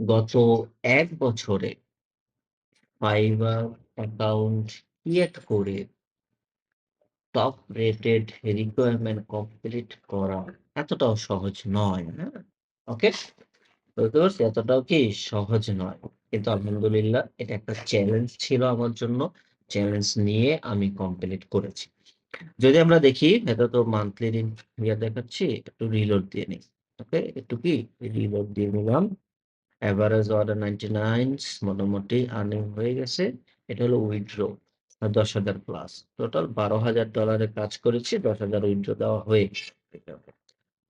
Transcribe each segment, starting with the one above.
গত এক বছরে Fiverr অ্যাকাউন্ট ক্রিয়েট করে টপ রেটেড রিকোয়ারমেন্ট কমপ্লিট করা এতটাও সহজ নয়, হ্যাঁ? ওকে? বুঝতে পারছি এতটাও কি সহজ নয়। কিন্তু আলহামদুলিল্লাহ এটা একটা চ্যালেঞ্জ ছিল আমার জন্য। চ্যালেঞ্জ নিয়ে আমি কমপ্লিট করেছি। যদি আমরা দেখি এটা তো মান্থলি ইয়া দেখাচ্ছি, একটু রিলোড দিয়ে নিই ওকে? একটু কি রিলোড দিয়ে নিলাম। এভারেজ অর্ডার 99 মোটামুটি আর্নিং হয়ে গেছে। এটা হলো উইথড্র আ ১০,০০০ প্লাস। টোটাল $১২,০০০ এর কাজ করেছি। ১০,০০০ উইথড্র দেওয়া হয়ে।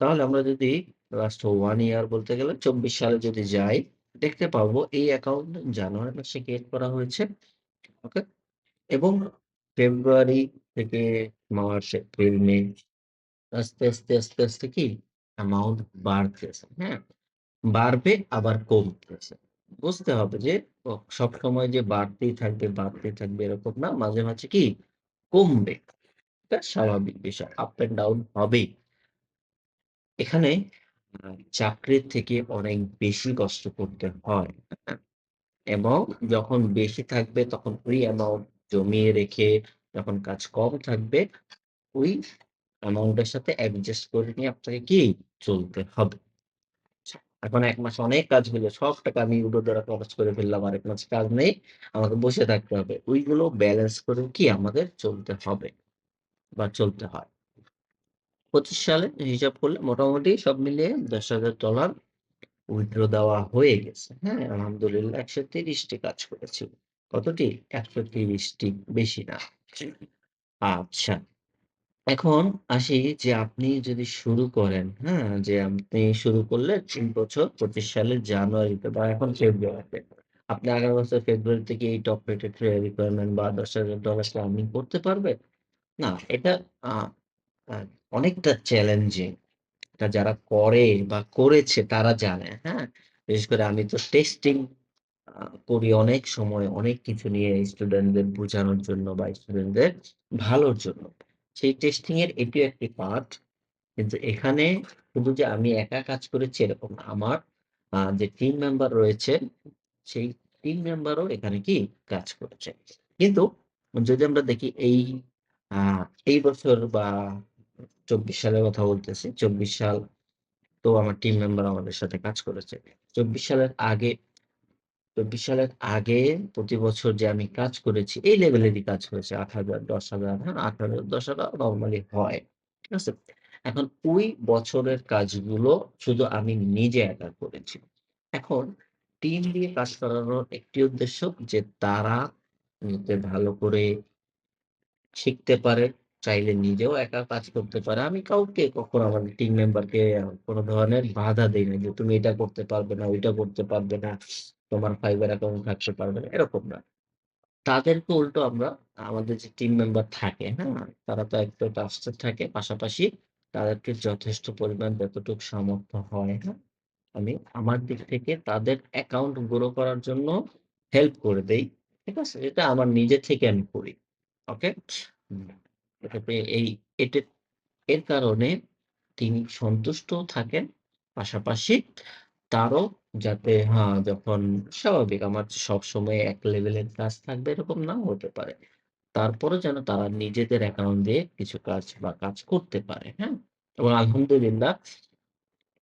তাহলে আমরা যদি লাস্ট 1 ইয়ার বলতে গেলে ২৪ সালে যদি যাই, দেখতে পাবো এই অ্যাকাউন্ট জানুয়ারি মাসে ক্রিয়েট করা হয়েছে। ওকে? এবং ফেব্রুয়ারি থেকে মার্চ, এপ্রিল, মে আস্তে, আস্তে, আস্তে, আস্তে কি অ্যামাউন্ট বাড়তেছে, হ্যাঁ? বাড়বে আবার কমতেছে। বুঝতে হবে যে ও সবসময় যে বাড়তেই থাকবে, বাড়তেই থাকবে এরকম না। মাঝে, মাঝে কি কমবে। স্বাভাবিক বিষয়। আপ অ্যান্ড ডাউন হবেই। এখানে চাকরির থেকে অনেক বেশি কষ্ট করতে। হ্যাঁ? এবং যখন বেশি থাকবে তখন ওই অ্যামাউন্ট জমিয়ে রেখে যখন কাজ কম থাকবে, ওই অ্যামাউন্টের সাথে অ্যাডজাস্ট করে নিয়ে আপনাকে কি চলতে হবে। এখন এক মাসে অনেক কাজ হলো। সব টাকা আমি উড়ো দ্বারা খরচ করে ফেললাম। আরেক মাসে কাজ নেই। আমাকে বসে থাকতে হবে। ওইগুলো ব্যালেন্স করে কি আমাদের চলতে হবে বা চলতে হয়। ২৫ সালে হিসাব করলে মোটামুটি সব মিলিয়ে $১০,০০০ উইথড্র দেওয়া হয়ে গেছে। হ্যাঁ? আলহামদুলিল্লাহ একশো তিরিশটি কাজ করেছি। কতটি? একশো তিরিশটি বেশি না। আচ্ছা। এখন আসি যে আপনি যদি শুরু করেন, হ্যাঁ? যে আপনি শুরু করলেন ৩ বছর ২৫ সালের জানুয়ারিতে বা এখন ফেব্রুয়ারিতে। আপনি আগামী বছর ফেব্রুয়ারিতে কি এই টপ রেটেড রিকোয়ারমেন্ট বা $১০,০০০ কি আর্নিং করতে পারবে? না, এটা অনেকটা চ্যালেঞ্জিং। এটা যারা করে বা করেছে তারা জানে, হ্যাঁ? বিশেষ করে আমি তো টেস্টিং করি অনেক সময় অনেক কিছু নিয়ে স্টুডেন্টদের বোঝানোর জন্য বা স্টুডেন্টদের ভালোর জন্য। সেই টেস্টিং এর এটিও একটি পার্ট। কিন্তু এখানে শুধু যে আমি একা কাজ করেছি এরকম আমার যে টিম মেম্বার রয়েছে, সেই টিম মেম্বারও এখানে কি কাজ করেছে। কিন্তু যদি আমরা দেখি এই এই বছর বা ২৪ সালের কথা বলতেছি। ২৪ সাল তো আমার টিম মেম্বার আমাদের সাথে কাজ করেছে। ২৪ সালের আগে ২৪ সালের আগে প্রতি বছর যে আমি কাজ করেছি এই লেভেলেরই কাজ হয়েছে ৮,০০০, ১০,০০০ হ্যাঁ? আট হাজার দশ হাজার নরমালি হয়। ঠিক আছে? এখন ওই বছরের কাজগুলো শুধু আমি নিজে একা করেছি। এখন টিম দিয়ে কাজ করানোর একটি উদ্দেশ্য যে তারা যাতে ভালো করে শিখতে পারে, চাইলে নিজেও একা কাজ করতে পারে। আমি কাউকে কখনো আমাদের টিম মেম্বারকে কোনো ধরনের বাধা দেই না যে, "তুমি এটা করতে পারবে না, ওইটা করতে পারবে না, তোমার Fiverr অ্যাকাউন্ট থাকতে পারবে না।" এরকম না। তাদেরকে উল্টো আমরা আমাদের যে টিম মেম্বার থাকে, হ্যাঁ? তারা তো একদম ট্রাস্টেড থাকে। পাশাপাশি তাদেরকে যথেষ্ট পরিমাণ যতটুকু সামর্থ্য হয়, হ্যাঁ? আমি আমার দিক থেকে তাদের অ্যাকাউন্ট গ্রো করার জন্য হেল্প করে দেই। ঠিক আছে? এটা আমার নিজে থেকে আমি করি। ওকে? এই এটে এর কারণে তিনি সন্তুষ্টও থাকেন। পাশাপাশি তারও যাতে হ্যাঁ, যখন স্বাভাবিক আমার সবসময় এক লেভেলের কাজ থাকবে এরকম নাও হতে পারে। তারপরেও যেন তারা নিজেদের অ্যাকাউন্ট দিয়ে কিছু কাজ বা কাজ করতে পারে, হ্যাঁ? এবং আলহামদুলিল্লাহ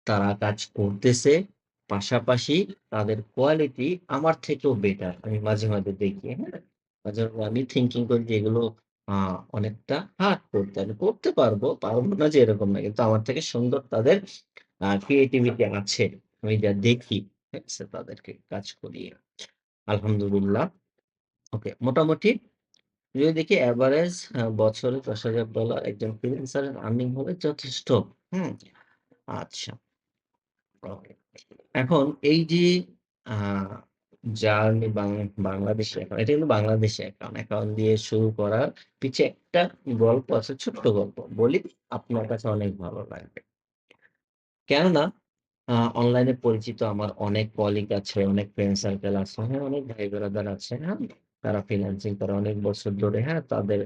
তারা কাজ করতেছে। পাশাপাশি তাদের কোয়ালিটি আমার থেকেও বেটার। আমি মাঝে, মাঝে দেখি, হ্যাঁ? মাঝে, আমি থিংকিং করি যে এগুলো অনেকটা হার্ড করতে। আমি করতে পারব, পারব না যে এরকম না। কিন্তু আমার থেকে সুন্দর তাদের ক্রিয়েটিভিটি আছে। আমি যা দেখি, আছে? তাদেরকে কাজ করিয়ে। আলহামদুলিল্লাহ। ওকে, মোটামুটি যদি দেখি আ বছরে $১০,০০০ একজন ফ্রিল্যান্সারের আর্নিং হবে যথেষ্ট। হুম? আচ্ছা। ওকে। এখন এই যে জার্নি বাংলাদেশে এখন এটা কিন্তু বাংলাদেশে অ্যাকাউন্ট। অ্যাকাউন্ট দিয়ে শুরু করার পিছে একটা গল্প আছে, ছোট্ট গল্প। বলি, আপনার কাছে অনেক ভালো লাগবে। কেননা অনলাইনে পরিচিত আমার অনেক কলিগ আছে, অনেক ফ্রেন্ড সার্কেল আছে, হ্যাঁ? অনেক ভাই ব্রাদার আছে, হ্যাঁ? তারা ফ্রিল্যান্সিং করে অনেক বছর ধরে, হ্যাঁ? তাদের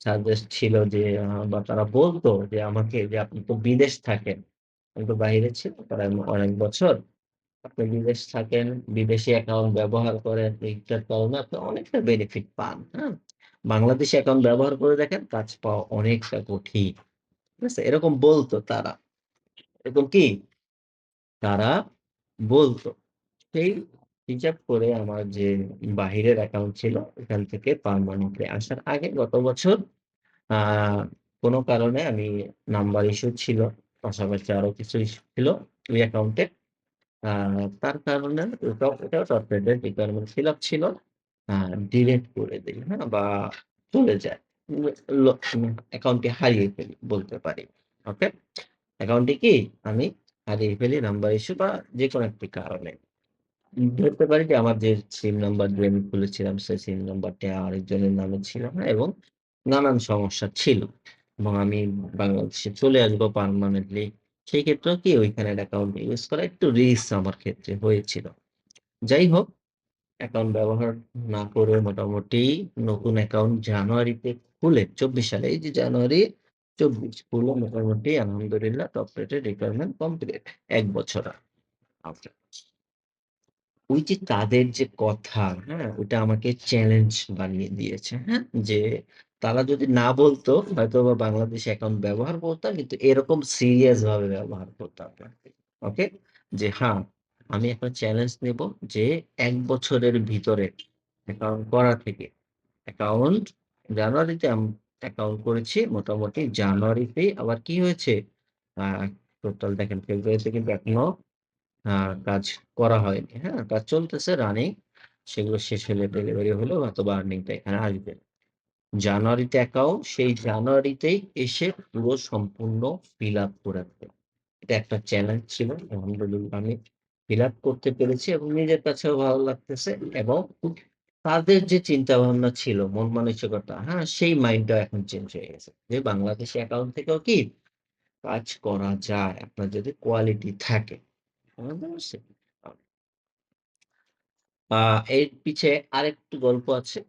সাজেস্ট ছিল যে বা তারা বলতো যে আমাকে যে, "আপনি তো বিদেশ থাকেন।" আমি তো বাহিরে ছিলাম প্রায় অনেক বছর। আপনি বিদেশ থাকেন, বিদেশি অ্যাকাউন্ট ব্যবহার করেন, এইটার কারণে আপনি অনেকটা বেনিফিট পান, হ্যাঁ? বাংলাদেশী অ্যাকাউন্ট ব্যবহার করে দেখেন কাজ পাওয়া অনেকটা কঠিন। ঠিক আছে? এরকম বলতো তারা। এরকম কি? তারা বলতো সেই হিসাব করে আমার যে বাহিরের অ্যাকাউন্ট ছিল, এখান থেকে পার্মানেন্টলি আসার আগে গত বছর কোন কারণে আমি নাম্বার ইস্যু ছিল। পাশাপাশি আরও কিছু ইস্যু ছিল ওই অ্যাকাউন্টে। তার কারণে ওটাও ওটাও top rated requirement fill up ছিল। ডিলিট করে দিই হ্যাঁ? বা চলে যায়। অ্যাকাউন্টটি হারিয়ে ফেলি বলতে পারি। ওকে? অ্যাকাউন্টটি কি আমি হারিয়ে ফেলি নাম্বার ইস্যু বা যে কোনো একটি কারণে। ধরতে পারি যে আমার যে সিম নাম্বার দিয়ে আমি খুলেছিলাম সেই সিম নাম্বারটি আরেকজনের নামে ছিল না এবং নানান সমস্যা ছিল। এবং আমি বাংলাদেশে চলে আসব পার্মানেন্টলি। সেই ক্ষেত্রেও কি ওইখানের অ্যাকাউন্ট ইউজ করা একটু রিস্ক আমার ক্ষেত্রে হয়েছিল। যাই হোক, অ্যাকাউন্ট ব্যবহার না করে মোটামুটি নতুন অ্যাকাউন্ট জানুয়ারিতে খুলে ২৪ সালে এই যে জানুয়ারি ২৪ খুলে মোটামুটি আলহামদুলিল্লাহ টপ রেটেড রিকোয়ারমেন্ট কমপ্লিট ১ বছর আ ওই যে তাদের যে কথা, হ্যাঁ? ওইটা আমাকে চ্যালেঞ্জ বানিয়ে দিয়েছে, হ্যাঁ? যে তারা যদি না বলত হয়তোবা বাংলাদেশী অ্যাকাউন্ট ব্যবহার করতাম কিন্তু এরকম সিরিয়াস ভাবে ব্যবহার করতাম ওকে? যে হ্যাঁ, আমি একটা চ্যালেঞ্জ নেব যে এক বছরের ভিতরে অ্যাকাউন্ট করা থেকে অ্যাকাউন্ট জানুয়ারিতে অ্যাকাউন্ট করেছি মোটামুটি জানুয়ারিতেই আবার কি হয়েছে? টোটাল দেখেন ফেব্রুয়ারিতে কিন্তু এখনও কাজ করা হয়নি, হ্যাঁ? কাজ চলতেছে রানিং। সেগুলো শেষ হলে ডেলিভারি হলেও হয়তোবা আর্নিং টা এখানে আসবে। জানুয়ারিতে অ্যাকাউন্ট সেই জানুয়ারিতেই এসে পুরো সম্পূর্ণ ফিল আপ করে দেয়। এটা একটা চ্যালেঞ্জ ছিল। আলহামদুলিল্লাহ আমি ফিল আপ করতে পেরেছি এবং নিজের কাছেও ভালো লাগতেছে এবং তাদের যে চিন্তা ভাবনা ছিল, মন মানসিকতা, হ্যাঁ? সেই মাইন্ডটাও এখন চেঞ্জ হয়ে গেছে। যে বাংলাদেশী অ্যাকাউন্ট থেকেও কি কাজ করা যায় আপনার যদি কোয়ালিটি থাকে। এর পিছে আরেকটু গল্প আছে।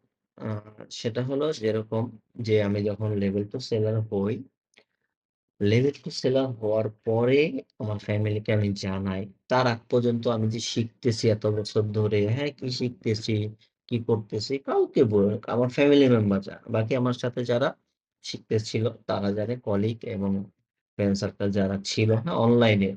সেটা হলো যেরকম যে আমি যখন লেভেল টু সেলার হই লেভেল টু সেলার হওয়ার পরে আমার ফ্যামিলিকে আমি জানাই। তার আগ পর্যন্ত আমি যে শিখতেছি এত বছর ধরে, হ্যাঁ? কি শিখতেছি, কি করতেছি কাউকে আমার ফ্যামিলি মেম্বার যারা। বাকি আমার সাথে যারা শিখতে ছিল তারা জানে কলিগ এবং ফ্রেন্ড সার্কেল যারা ছিল, হ্যাঁ? অনলাইনে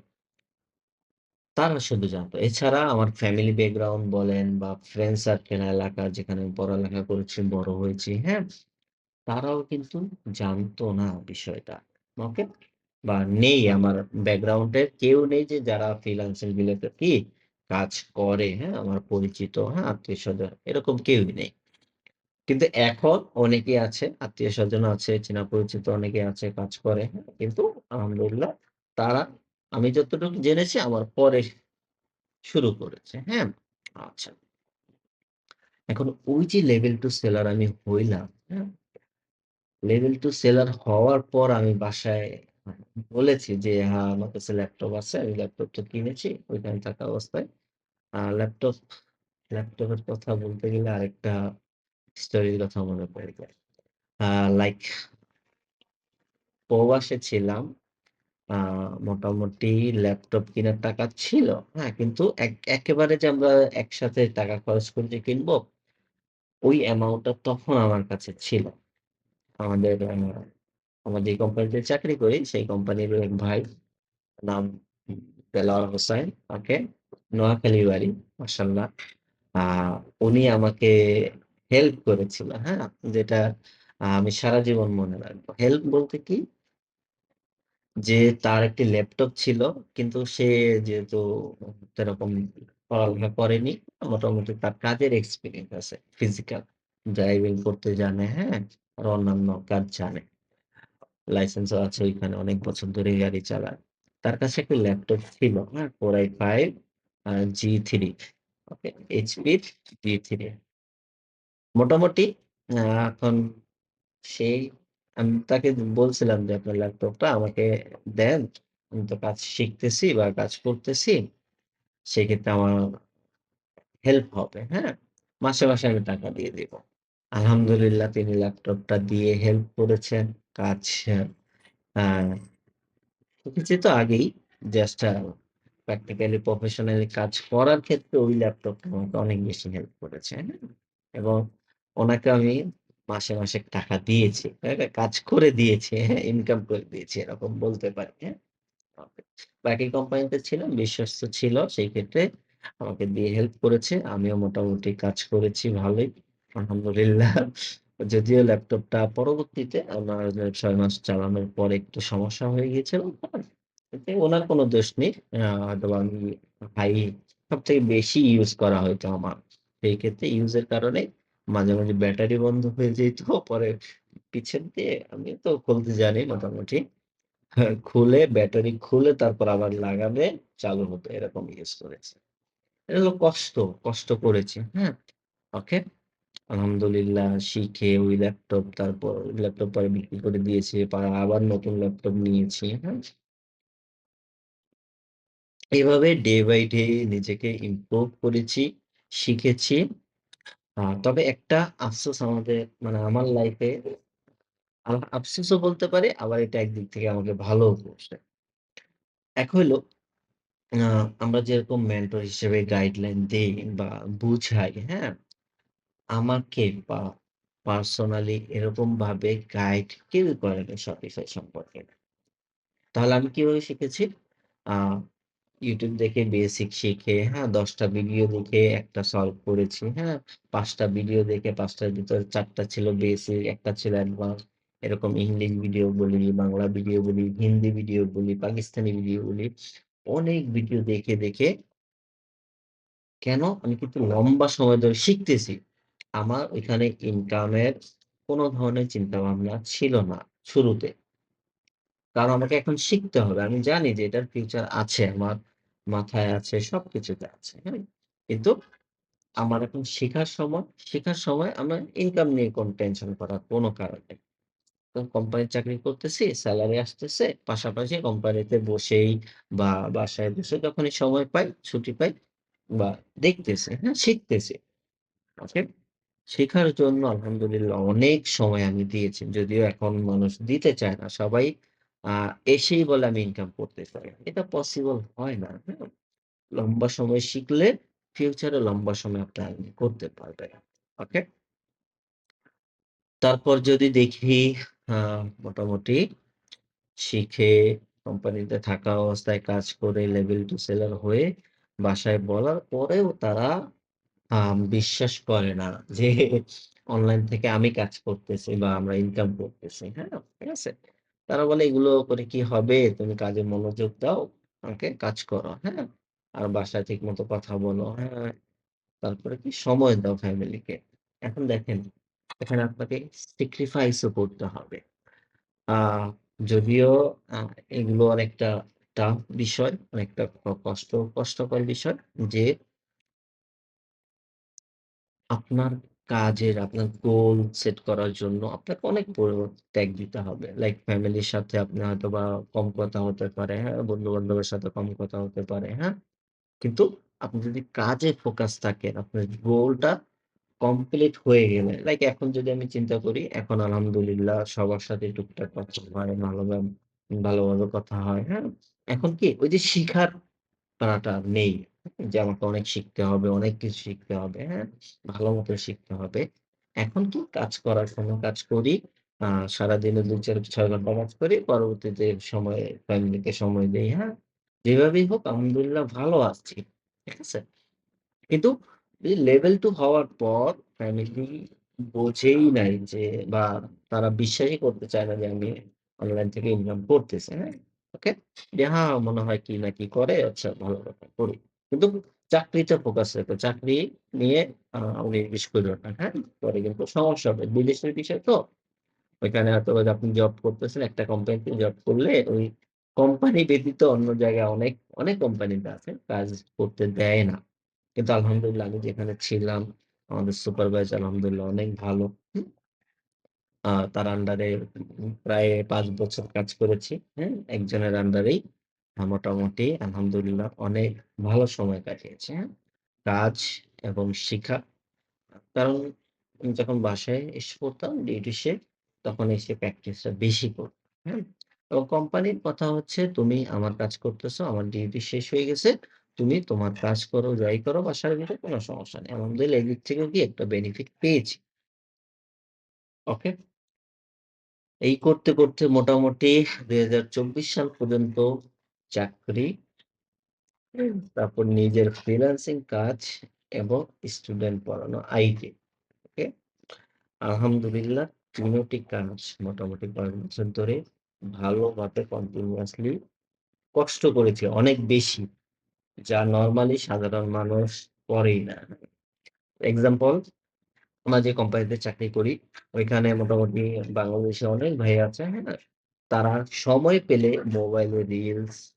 তারা শুধু জানতো এছাড়া আমার ফ্যামিলি ব্যাকগ্রাউন্ড বলেন বা ফ্রেন্ড সার্কেল এলাকা যেখানে পড়ালেখা করেছি, বড় হয়েছি, হ্যাঁ? তারাও কিন্তু জানতো না বিষয়টা। ওকে? বা নেই আমার ব্যাকগ্রাউন্ড কেউ নেই যে যারা ফ্রিল্যান্সিং রিলেটেড কি কাজ করে, হ্যাঁ? আমার পরিচিত, হ্যাঁ? আত্মীয় স্বজন এরকম কেউই নেই। কিন্তু এখন অনেকেই আছে, আত্মীয়স্বজন আছে, চেনা পরিচিত অনেকে আছে কাজ করে। হ্যাঁ? কিন্তু আলহামদুলিল্লাহ তারা আমি যতটুকু জেনেছি আমার পরে শুরু করেছে, হ্যাঁ? আচ্ছা। এখন ওই যে লেভেল টু সেলার আমি হইলাম, হ্যাঁ? লেভেল টু সেলার হওয়ার পর আমি বাসায় বলেছি যে, "হ্যাঁ, আমার কাছে ল্যাপটপ আছে। আমি ল্যাপটপটা কিনেছি।" ওইখানে থাকা অবস্থায়। ল্যাপটপ ল্যাপটপের কথা বলতে গেলে আরেকটা স্টোরির কথা মনে পড়ে যায়। লাইক প্রবাসে ছিলাম। মোটামুটি ল্যাপটপ কেনার টাকা ছিল। হ্যাঁ? কিন্তু এক একেবারে যে আমরা একসাথে টাকা খরচ করে যে কিনবো, ওই অ্যামাউন্টটা তখন আমার কাছে ছিল। আমাদের আমরা যে কোম্পানিতে চাকরি করি সেই কোম্পানির এক ভাই নাম দেলোয়ার হোসাইন। ওকে? নোয়াখালীর বাড়ি মাশাআল্লাহ। উনি আমাকে হেল্প করেছিল, হ্যাঁ? যেটা আমি সারা জীবন মনে রাখব। হেল্প বলতে কি? যে তার একটি ল্যাপটপ ছিল। কিন্তু সে যেহেতু তেরকম পড়ালেখা করেনি, মোটামুটি তার কাজের এক্সপেরিয়েন্স আছে ফিজিক্যাল। ড্রাইভিং করতে জানে, হ্যাঁ? আর অন্যান্য কাজ জানে। লাইসেন্স ও আছে ওইখানে অনেক বছর ধরে গাড়ি চালায়। তার কাছে একটা ল্যাপটপ ছিল, হ্যাঁ? Core i5 আ G3 ওকে? HP-র G3 মোটামুটি এখন সেই আমি তাকে বলছিলাম যে, "আপনার ল্যাপটপটা আমাকে দেন। আমি তো কাজ শিখতেছি বা কাজ করতেছি। সেক্ষেত্রে আমার হেল্প হবে, হ্যাঁ? মাসে, মাসে আমি টাকা দিয়ে দিব।" আলহামদুলিল্লাহ তিনি ল্যাপটপটা দিয়ে হেল্প করেছেন। কাজ শিখেছি তো আগেই জাস্ট প্র্যাকটিক্যালি প্রফেশনালি কাজ করার ক্ষেত্রে ওই ল্যাপটপটা আমাকে অনেক বেশি হেল্প করেছে। হ্যাঁ? এবং ওনাকে আমি মাসে, মাসে টাকা দিয়েছি। হ্যাঁ? কাজ করে দিয়েছি, হ্যাঁ? ইনকাম করে দিয়েছি এরকম বলতে পারি। হ্যাঁ? বাকি কোম্পানিতে ছিলাম, বিশ্বস্ত ছিল। সেই ক্ষেত্রে আমাকে দিয়ে হেল্প করেছে। আমিও মোটামুটি কাজ করেছি ভালোই। আলহামদুলিল্লাহ। যদিও ল্যাপটপটা পরবর্তীতে আমার ছয় মাস চালানোর পরে একটু সমস্যা হয়ে গিয়েছিল। উনার কোন দোষ নেই। আ হয়তোবা আমি হাই সবথেকে বেশি ইউজ করা হইতো আমার। সেই ক্ষেত্রে ইউজের কারণে মাঝে, মাঝে ব্যাটারি বন্ধ হয়ে যেত। পরে পিছন দিয়ে আমি তো খুলতে জানি মোটামুটি। খুলে ব্যাটারি খুলে তারপর আবার লাগাবে চালু হতো। এরকম ইউজ করেছি। এটা হলো কষ্ট, কষ্ট করেছি। হ্যাঁ? ওকে। আলহামদুলিল্লাহ শিখে ওই ল্যাপটপ তারপর ল্যাপটপ পরে বিক্রি করে দিয়েছি। আবার নতুন ল্যাপটপ নিয়েছি। হ্যাঁ? এভাবে ডে বাই ডে নিজেকে ইমপ্রুভ করেছি, শিখেছি। আ তবে একটা আফসোস আমাদের মানে আমার লাইফে আফসোসও বলতে পারি, আবার এটা একদিক থেকে আমাকে ভালোও করছে। এক হইল আ আমরা যেরকম মেন্টর হিসেবে গাইডলাইন দেই বা বুঝাই, হ্যাঁ? আমাকে বা পার্সোনালি এরকম ভাবে গাইড কেউই করেনি Shopify সম্পর্কে। তাহলে আমি কীভাবে শিখেছি? YouTube দেখে বেসিক শিখে, হ্যাঁ? দশটা ভিডিও দেখে একটা সলভ করেছি, হ্যাঁ? পাঁচটা ভিডিও দেখে ৫ টার ভিতরে ৪ টা ছিল বেসিক, ১ টা ছিল অ্যাডভান্স। এরকম ইংলিশ ভিডিও বলি, বাংলা ভিডিও বলি, হিন্দি ভিডিও বলি, পাকিস্তানি ভিডিও বলি। অনেক ভিডিও দেখে, দেখে কেন? আমি কিন্তু লম্বা সময় ধরে শিখতেছি। আমার ওইখানে ইনকামের কোনো ধরনের চিন্তা ভাবনা ছিল না শুরুতে। কারণ আমাকে এখন শিখতে হবে। আমি জানি যে এটার ফিউচার আছে। আমার মাথায় আছে, সবকিছুতে আছে। হ্যাঁ? কিন্তু আমার এখন শেখার সময়, শেখার সময় আমার ইনকাম নিয়ে কোন টেনশন করার কোনো কারণ নেই। তো কোম্পানির চাকরি করতেছি, সেলারি আসতেছে। পাশাপাশি কোম্পানিতে বসেই বা বাসায় বসে যখনই সময় পাই, ছুটি পাই বা দেখতেছি, হ্যাঁ? শিখতেছি। ওকে? শেখার জন্য আলহামদুলিল্লাহ অনেক সময় আমি দিয়েছি। যদিও এখন মানুষ দিতে চায় না। সবাই এসেই বলে আমি ইনকাম করতে চাই। এটা পসিবল হয় না। হ্যাঁ? লম্বা সময় শিখলে ফিউচারে লম্বা সময় আপনি আর্নিং করতে পারবেন। ওকে? তারপর যদি দেখি মোটামুটি শিখে কোম্পানিতে থাকা অবস্থায় কাজ করে লেভেল 2 সেলার হয়ে বাসায় বলার পরেও তারা বিশ্বাস করে না যে অনলাইন থেকে আমি কাজ করতেছি বা আমরা ইনকাম করতেছি। হ্যাঁ? ঠিক আছে? তারা বলে, "এগুলো করে কি হবে? তুমি কাজে মনোযোগ দাও। আমাকে কাজ করো।" হ্যাঁ? আর বাসায় ঠিক মতো কথা বলো। হ্যাঁ? তারপরে কি সময় দাও ফ্যামিলিকে। এখন দেখেন, এখানে আপনাকে স্যাক্রিফাইস ও করতে হবে। আ যদিও এগুলো অনেকটা টাফ বিষয়, অনেকটা কষ্ট কষ্টকর বিষয় যে আপনার কাজের আপনার গোল সেট করার জন্য আপনাকে অনেক পরিত্যাগ দিতে হবে। লাইক ফ্যামিলির সাথে আপনি হয়তো বা কম কথা হতে পারে, হ্যাঁ? বন্ধু-বান্ধবের সাথে কম কথা হতে পারে, হ্যাঁ? কিন্তু আপনি যদি কাজে ফোকাস থাকেন, আপনার গোলটা কমপ্লিট হয়ে গেলে লাইক এখন যদি আমি চিন্তা করি, এখন আলহামদুলিল্লাহ সবার সাথে টুকটাক কথা হয়, ভালোভাবে ভালোভাবে কথা হয়, হ্যাঁ? এখন কি ওই যে শিখার তাড়াটা নেই। যে আমাকে অনেক শিখতে হবে, অনেক কিছু শিখতে হবে, হ্যাঁ? ভালো মতো শিখতে হবে। এখন কি কাজ করার সময় কাজ করি। আ সারাদিনে ২, ৪, ৬ ঘণ্টা কাজ করি। পরবর্তীতে সময়ে ফ্যামিলিকে সময় দেই, হ্যাঁ? যেভাবেই হোক আলহামদুলিল্লাহ ভালো আছি। ঠিক আছে? কিন্তু লেভেল টু হওয়ার পর ফ্যামিলি বোঝেই নাই যে বা তারা বিশ্বাসই করতে চায় না যে আমি অনলাইন থেকে ইনকাম করতেছি, হ্যাঁ? ওকে? যে হ্যাঁ, মনে হয় কি না কি করে, আচ্ছা ভালো কথা করি। কিন্তু চাকরিতে ফোকাস রেখো। চাকরি নিয়ে আ ১৯-২০ কইরো না, হ্যাঁ? পরে কিন্তু সমস্যা হবে। বিদেশের বিষয় তো। ওইখানে হয়তো আপনি জব করতেছেন, একটা কোম্পানিতে জব করলে ওই কোম্পানি ব্যতীত অন্য জায়গায় অনেক, অনেক কোম্পানিতে আছে কাজ করতে দেয় না। কিন্তু আলহামদুলিল্লাহ আমি যেখানে ছিলাম, আমাদের সুপারভাইজার আলহামদুলিল্লাহ অনেক ভালো। তার আন্ডারে প্রায় পাঁচ বছর কাজ করেছি। হ্যাঁ? একজনের আন্ডারেই আ মোটামুটি আলহামদুলিল্লাহ অনেক ভালো সময় কাটিয়েছি। হ্যাঁ? কাজ এবং শিখা। কারণ আমি যখন বাসায় এসে পড়তাম ডিউটি শেষ, তখন এসে প্র্যাকটিসটা বেশি করতাম। হ্যাঁ? তো কোম্পানির কথা হচ্ছে, "তুমি আমার কাজ করতেছো, আমার ডিউটি শেষ হয়ে গেছে। তুমি তোমার কাজ করো, যাই করো বাসার ভিতরে কোনো সমস্যা নেই।" আলহামদুলিল্লাহ এদিক থেকেও কি একটা বেনিফিট পেয়েছি। ওকে? এই করতে, করতে মোটামুটি ২০২৪ সাল পর্যন্ত চাকরি? তারপর নিজের ফ্রিল্যান্সিং কাজ এবং স্টুডেন্ট পড়ানো আইটি। ওকে? আলহামদুলিল্লাহ ৩ টি কাজ মোটামুটি কয়েক বছর ধরে ভালোভাবে কন্টিনিউয়াসলি কষ্ট করেছে অনেক বেশি। যা নরমালি সাধারণ মানুষ করেই না। এক্সাম্পল আমরা যে কোম্পানিতে চাকরি করি, ওইখানে মোটামুটি বাংলাদেশে অনেক ভাই আছে, হ্যাঁ? তারা সময় পেলে মোবাইলে রিলস,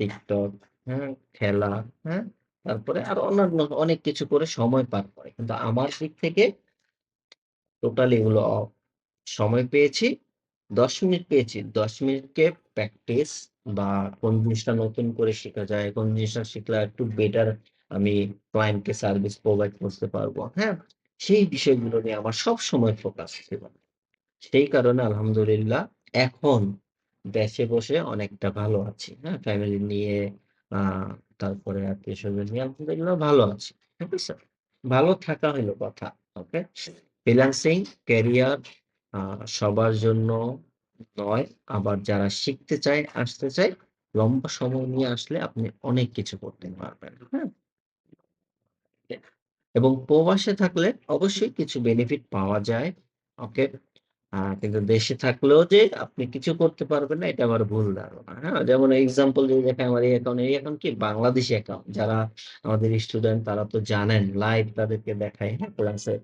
TikTok, হ্যাঁ? খেলা, হ্যাঁ? তারপরে আর অন্যান্য অনেক কিছু করে সময় পার করে। কিন্তু আমার দিক থেকে টোটালি এগুলো অফ। সময় পেয়েছি, ১০ মিনিট পেয়েছি। ১০ মিনিটকে প্র্যাকটিস বা কোন জিনিসটা নতুন করে শেখা যায়, কোন জিনিসটা শিখলে একটু বেটার আমি ক্লায়েন্টকে সার্ভিস প্রোভাইড করতে পারব, হ্যাঁ? সেই বিষয়গুলো নিয়ে আমার সব সময় ফোকাস ছিল। সেই কারণে আলহামদুলিল্লাহ এখন দেশে বসে অনেকটা ভালো আছি, হ্যাঁ? ফ্যামিলি নিয়ে আ তারপরে আত্মীয়স্বজন নিয়ে আলহামদুলিল্লাহ ভালো আছি। ঠিক আছে? ভালো থাকা হইল কথা। ওকে? ফ্রিল্যান্সিং ক্যারিয়ার সবার জন্য নয়। আবার যারা শিখতে চায়, আসতে চায়, লম্বা সময় নিয়ে আসলে আপনি অনেক কিছু করতে পারবেন। হ্যাঁ? এবং প্রবাসে থাকলে অবশ্যই কিছু বেনিফিট পাওয়া যায়। ওকে? কিন্তু দেশে থাকলেও যে আপনি কিছু করতে পারবেন না এটা আমার ভুল ধারণা। হ্যাঁ? যেমন এক্সাম্পল যদি দেখেন আমার এই অ্যাকাউন্ট, এই অ্যাকাউন্ট কি বাংলাদেশী অ্যাকাউন্ট। যারা আমাদের স্টুডেন্ট তারা তো জানেন লাইভ তাদেরকে দেখায় হ্যাঁ? ক্লাসে।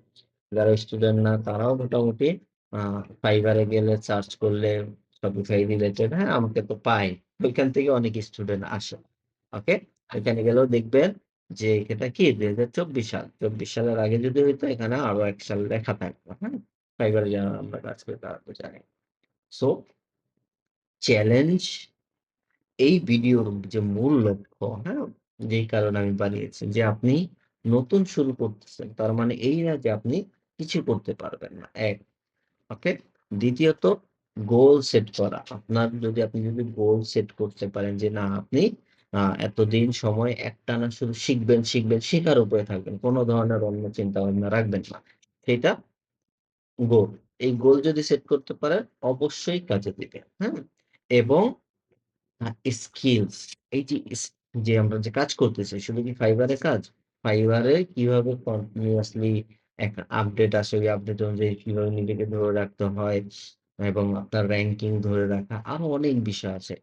যারা স্টুডেন্ট না তারাও মোটামুটি এ গেলে সার্চ করলে Shopify রিলেটেড, হ্যাঁ? আমাকে তো পায়। ওইখান থেকে অনেক স্টুডেন্ট আসে। ওকে? ওইখানে গেলেও দেখবেন যে এটা কি ২০২৪ সাল। ২৪ সালের আগে যদি হইতো এখানে আরও ১ সাল লেখা থাকতো, হ্যাঁ? এ যারা আমরা কাজ করি তারা তো জানে। সো চ্যালেঞ্জ এই ভিডিওর যে মূল লক্ষ্য, হ্যাঁ? যেই কারণে আমি বানিয়েছি যে আপনি নতুন শুরু করতেছেন। তার মানে এই না যে আপনি কিছু করতে পারবেন না। ১ ওকে? দ্বিতীয়ত গোল সেট করা। আপনার যদি আপনি যদি গোল সেট করতে পারেন যে না আপনি এতদিন সময় একটানা শুধু শিখবেন, শিখবেন, শেখার উপরে থাকবেন। কোনো ধরনের অন্য চিন্তা ভাবনা রাখবেন না। সেটা গোল। এই গোল যদি সেট করতে পারেন অবশ্যই কাজে দিবে। হ্যাঁ? এবং স্কিলস এই যে যে আমরা যে কাজ করতেছি শুধু কি এ কাজ? এ কীভাবে কন্টিনিউয়াসলি একটা আপডেট আসে, ওই আপডেট অনুযায়ী কীভাবে নিজেকে ধরে রাখতে হয় এবং আপনার র‍্যাংকিং ধরে রাখা আরও অনেক বিষয় আছে।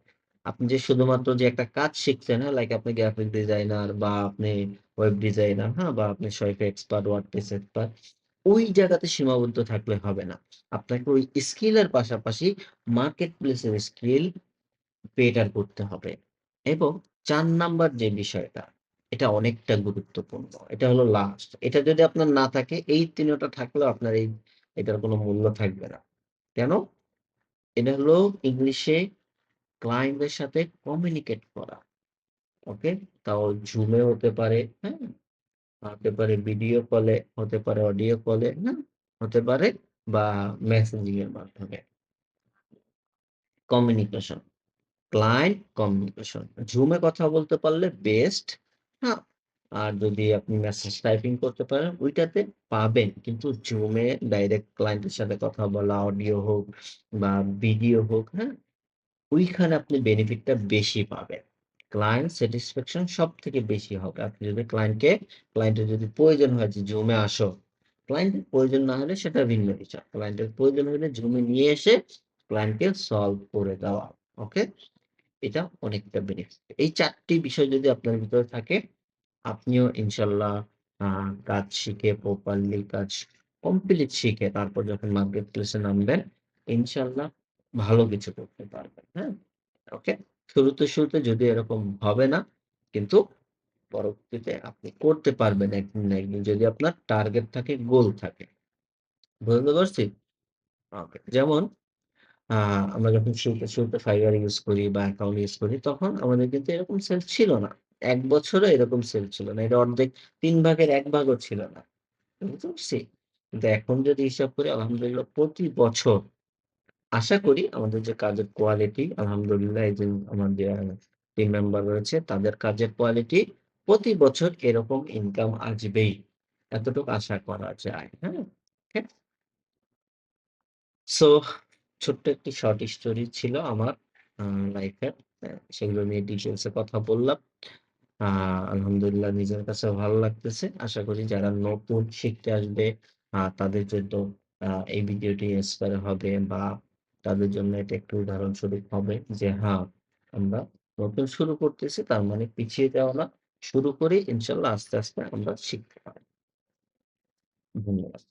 আপনি যে শুধুমাত্র যে একটা কাজ শিখছেন, হ্যাঁ? লাইক আপনি গ্রাফিক ডিজাইনার বা আপনি ওয়েব ডিজাইনার, হ্যাঁ? বা আপনি Shopify এক্সপার্ট, WordPress এক্সপার্ট ওই জায়গাতে সীমাবদ্ধ থাকলে হবে না। আপনাকে ওই স্কিলের পাশাপাশি মার্কেট প্লেস এর স্কিল বেটার করতে হবে। এবং চার নাম্বার যে বিষয়টা, এটা অনেকটা গুরুত্বপূর্ণ। এটা হলো লাস্ট। এটা যদি আপনার না থাকে এই ৩ টা থাকলেও আপনার এই এটার কোনো মূল্য থাকবে না। কেন? এটা হলো ইংলিশে ক্লায়েন্টদের সাথে কমিউনিকেট করা। ওকে? তাও এ হতে পারে, হ্যাঁ? হতে পারে ভিডিও কলে, হতে পারে অডিও কলে, হ্যাঁ? হতে পারে বা মেসেজিং এর মাধ্যমে। কমিউনিকেশন। Client communication. জুমে কথা বলতে পারলে বেস্ট, হ্যাঁ? আর যদি আপনি মেসেজ টাইপিং করতে পারেন ওইটাতে পাবেন। কিন্তু জুমে ডাইরেক্ট ক্লায়েন্টের সাথে কথা বলা, অডিও হোক বা ভিডিও হোক, হ্যাঁ? ওইখানে আপনি বেনিফিটটা বেশি পাবেন। ক্লায়েন্ট স্যাটিসফ্যাকশন সব থেকে বেশি হবে। আপনি যদি ক্লায়েন্টকে ক্লায়েন্টের যদি প্রয়োজন হয় যে এ আসো। ক্লায়েন্টের প্রয়োজন না হলে সেটা ভিন্ন বিষয়। ক্লায়েন্টের প্রয়োজন হলে এ নিয়ে এসে ক্লায়েন্টকে সলভ করে দেওয়া। ওকে? এটা অনেকটা বেনিফিট। এই চারটি বিষয় যদি আপনার ভিতরে থাকে, আপনিও ইনশাল্লাহ কাজ শিখে প্রপারলি কাজ কমপ্লিট শিখে তারপর যখন মার্কেট প্লেসে নামবেন, ইনশাল্লাহ ভালো কিছু করতে পারবেন। হ্যাঁ? ওকে? শুরুতে, শুরুতে যদি এরকম হবে না। কিন্তু পরবর্তীতে আপনি করতে পারবেন একদিন না একদিন যদি আপনার টার্গেট থাকে, গোল থাকে। বুঝতে পারছি? ওকে। যেমন আমরা যখন শুরুতে, শুরুতে ফাইবার ইউজ করি বা অ্যাকাউন্ট ইউজ করি তখন আমাদের কিন্তু এরকম সেল ছিল না। এক বছরে এরকম সেল ছিল না। এটা অর্ধেক তিন ভাগের এক ভাগও ছিল না। বুঝতে পারছি? কিন্তু এখন যদি হিসাব করি আলহামদুলিল্লাহ প্রতি বছর আশা করি আমাদের যে কাজের কোয়ালিটি আলহামদুলিল্লাহ এই যে আমার যে টিম মেম্বার রয়েছে, তাদের কাজের কোয়ালিটি প্রতি বছর এরকম ইনকাম আসবেই। এতটুকু আশা করা যায়। হ্যাঁ? সো ছোট্ট একটি শর্ট স্টোরি ছিল আমার লাইফের। সেগুলো নিয়ে ডিটেইলস এ কথা বললাম। আলহামদুলিল্লাহ নিজের কাছেও ভালো লাগতেছে। আশা করি যারা নতুন শিখতে আসবে তাদের জন্য এই ভিডিওটি ইন্সপায়ার হবে বা তাদের জন্য এটা একটু উদাহরণস্বরূপ হবে যে হ্যাঁ, আমরা নতুন শুরু করতেছি তার মানে পিছিয়ে যাওয়া না। শুরু করে ইনশাল্লাহ আস্তে, আস্তে আমরা শিখতে পারি ধন্যবাদ।